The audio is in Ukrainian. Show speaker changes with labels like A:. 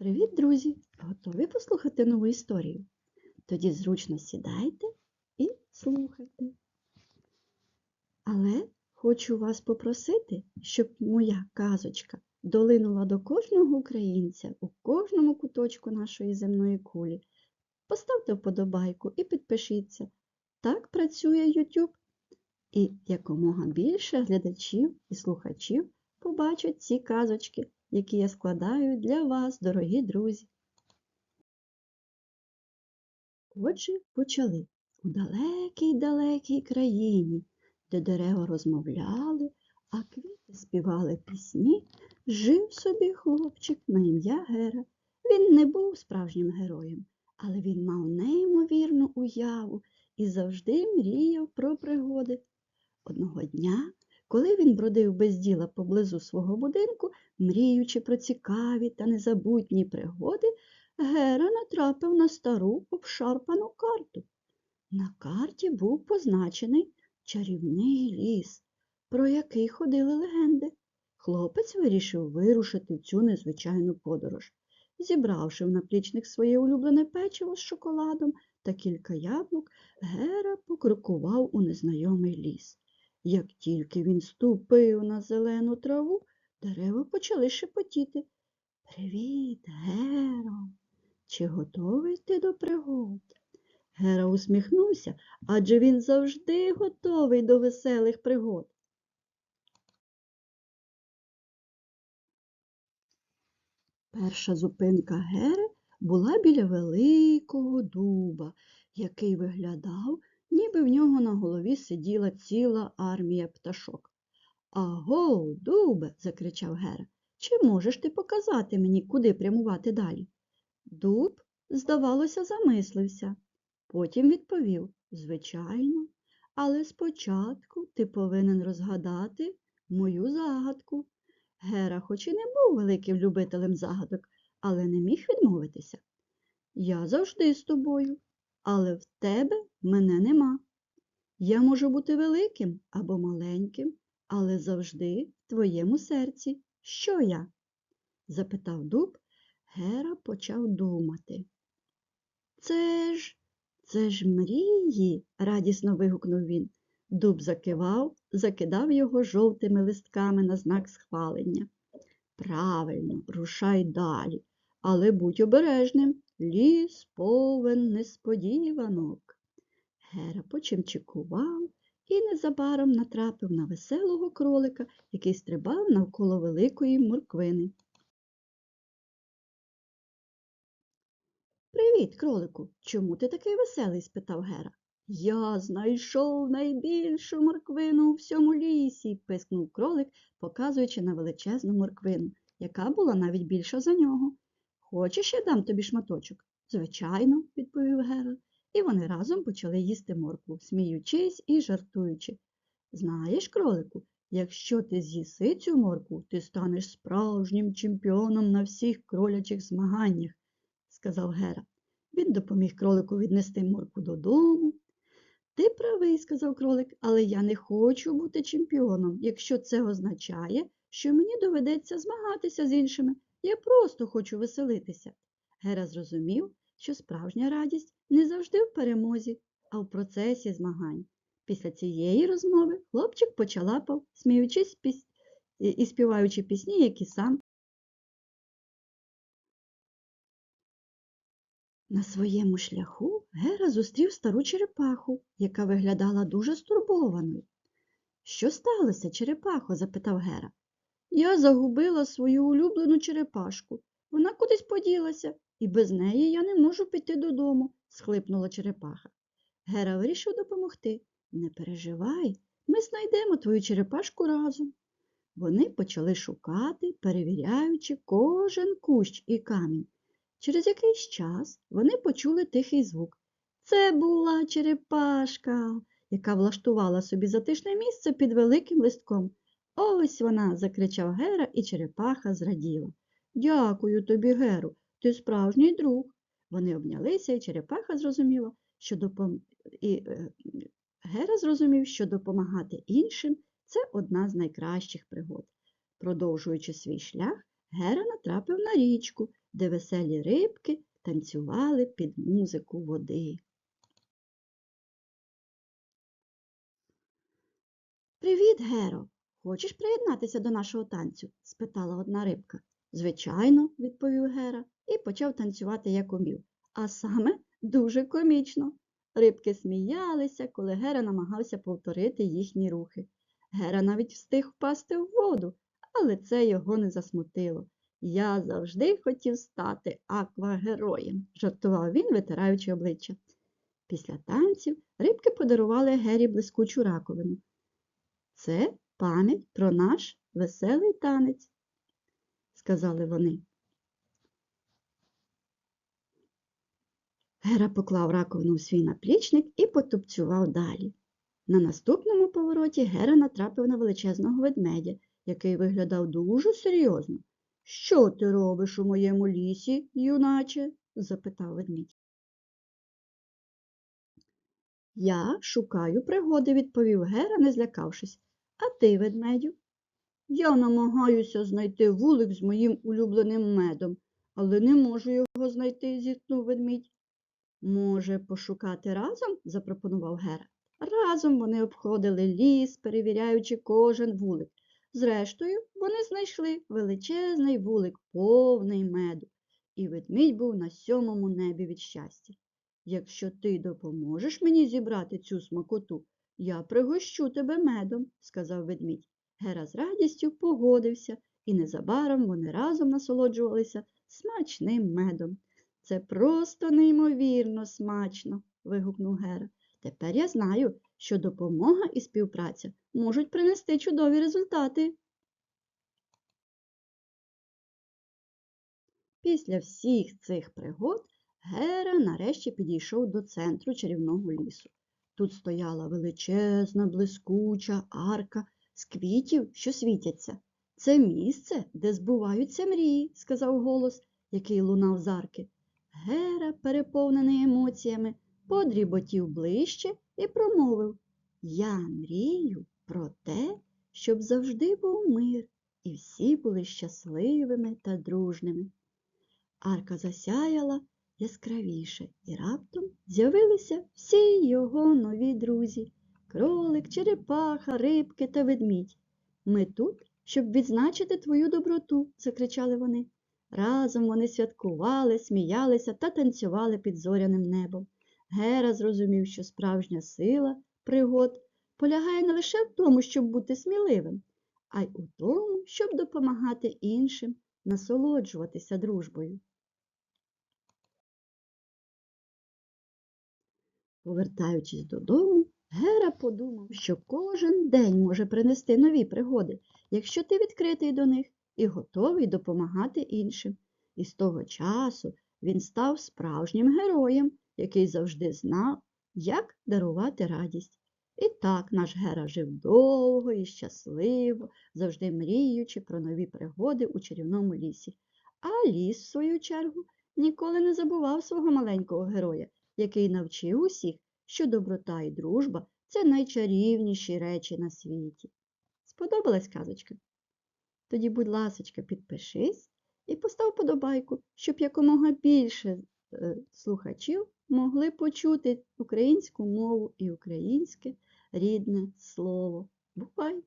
A: Привіт, друзі! Готові послухати нову історію? Тоді зручно сідайте і слухайте. Але хочу вас попросити, щоб моя казочка долинула до кожного українця у кожному куточку нашої земної кулі. Поставте вподобайку і підпишіться. Так працює YouTube. І якомога більше глядачів і слухачів побачать ці казочки, які я складаю для вас, дорогі друзі. Отже, почали у далекій далекій країні, де дерева розмовляли, а квіти співали пісні, жив собі хлопчик на ім'я Гера. Він не був справжнім героєм, але він мав неймовірну уяву і завжди мріяв про пригоди. Одного дня, коли він бродив без діла поблизу свого будинку, мріючи про цікаві та незабутні пригоди, Гера натрапив на стару обшарпану карту. На карті був позначений чарівний ліс, про який ходили легенди. Хлопець вирішив вирушити в цю незвичайну подорож. Зібравши в наплічник своє улюблене печиво з шоколадом та кілька яблук, Гера покрокував у незнайомий ліс. Як тільки він ступив на зелену траву, дерева почали шепотіти. Привіт, Геро! Чи готовий ти до пригод? Гера усміхнувся, адже він завжди готовий до веселих пригод. Перша зупинка Гери була біля великого дуба, який виглядав, ніби в нього на голові сиділа ціла армія пташок. Аго, дубе, закричав Гера, чи можеш ти показати мені, куди прямувати далі? Дуб, здавалося, замислився. Потім відповів Звичайно, але спочатку ти повинен розгадати мою загадку. Гера, хоч і не був великим любителем загадок, але не міг відмовитися. Я завжди з тобою, але в тебе мене нема. Я можу бути великим або маленьким, але завжди в твоєму серці. Що я? запитав дуб. Гера почав думати. Це ж, це ж мрії, радісно вигукнув він. Дуб закивав, закидав його жовтими листками на знак схвалення. Правильно, рушай далі, але будь обережним, ліс повен несподіванок. Гера почимчикував і незабаром натрапив на веселого кролика, який стрибав навколо великої морквини. Привіт, кролику. Чому ти такий веселий? спитав Гера. Я знайшов найбільшу морквину у всьому лісі, пискнув кролик, показуючи на величезну морквину, яка була навіть більша за нього. Хочеш, я дам тобі шматочок? Звичайно, відповів Гера, вони разом почали їсти моркву, сміючись і жартуючи. Знаєш, кролику, якщо ти з'їси цю моркву, ти станеш справжнім чемпіоном на всіх кролячих змаганнях, сказав Гера. Він допоміг кролику віднести морку додому. Ти правий, сказав кролик, але я не хочу бути чемпіоном, якщо це означає, що мені доведеться змагатися з іншими. Я просто хочу веселитися. Гера зрозумів, що справжня радість не завжди в перемозі, а в процесі змагань. Після цієї розмови хлопчик почалапав, сміючись піс... і співаючи пісні, які сам На своєму шляху Гера зустрів стару черепаху, яка виглядала дуже стурбованою. Що сталося, черепахо? запитав Гера. Я загубила свою улюблену черепашку. Вона кудись поділася, і без неї я не можу піти додому, схлипнула черепаха. Гера вирішив допомогти. Не переживай, ми знайдемо твою черепашку разом. Вони почали шукати, перевіряючи кожен кущ і камінь. Через якийсь час вони почули тихий звук. Це була черепашка, яка влаштувала собі затишне місце під великим листком. Ось вона, закричав Гера, і черепаха зраділа. Дякую тобі, Геру, ти справжній друг. Вони обнялися, і черепаха зрозуміла, що допом... і, е, Гера зрозумів, що допомагати іншим це одна з найкращих пригод. Продовжуючи свій шлях, Гера натрапив на річку, де веселі рибки танцювали під музику води. Привіт, Геро! Хочеш приєднатися до нашого танцю? спитала одна рибка. Звичайно, відповів Гера і почав танцювати, як умів. А саме дуже комічно. Рибки сміялися, коли Гера намагався повторити їхні рухи. Гера навіть встиг впасти в воду, але це його не засмутило. Я завжди хотів стати аквагероєм, жартував він, витираючи обличчя. Після танців рибки подарували Гері блискучу раковину. Це пам'ять про наш веселий танець, сказали вони. Гера поклав раковину у свій наплічник і потупцював далі. На наступному повороті Гера натрапив на величезного ведмедя, який виглядав дуже серйозно. Що ти робиш у моєму лісі, юначе? запитав ведмідь. Я шукаю пригоди, відповів Гера, не злякавшись. А ти, ведмедю? Я намагаюся знайти вулик з моїм улюбленим медом, але не можу його знайти, зіткнув ведмідь. Може, пошукати разом? запропонував Гера. Разом вони обходили ліс, перевіряючи кожен вулик. Зрештою, вони знайшли величезний вулик, повний меду, і ведмідь був на сьомому небі від щастя. Якщо ти допоможеш мені зібрати цю смакоту, я пригощу тебе медом, сказав ведмідь. Гера з радістю погодився, і незабаром вони разом насолоджувалися смачним медом. Це просто неймовірно смачно, вигукнув Гера. Тепер я знаю, що допомога і співпраця можуть принести чудові результати. Після всіх цих пригод Гера нарешті підійшов до центру чарівного лісу. Тут стояла величезна, блискуча арка з квітів, що світяться. Це місце, де збуваються мрії, сказав голос, який лунав з арки. Гера, переповнений емоціями, подріботів ближче і промовив Я мрію про те, щоб завжди був мир, і всі були щасливими та дружними. Арка засяяла яскравіше, і раптом з'явилися всі його нові друзі кролик, черепаха, рибки та ведмідь. Ми тут, щоб відзначити твою доброту, закричали вони. Разом вони святкували, сміялися та танцювали під зоряним небом. Гера зрозумів, що справжня сила пригод полягає не лише в тому, щоб бути сміливим, а й у тому, щоб допомагати іншим насолоджуватися дружбою. Повертаючись додому, Гера подумав, що кожен день може принести нові пригоди, якщо ти відкритий до них і готовий допомагати іншим. І з того часу він став справжнім героєм, який завжди знав, як дарувати радість. І так наш Гера жив довго і щасливо, завжди мріючи про нові пригоди у чарівному лісі. А ліс, в свою чергу, ніколи не забував свого маленького героя, який навчив усіх, що доброта і дружба це найчарівніші речі на світі. Сподобалась казочка? Тоді, будь ласочка, підпишись і постав подобайку, щоб якомога більше е, слухачів могли почути українську мову і українське рідне слово. Бувай!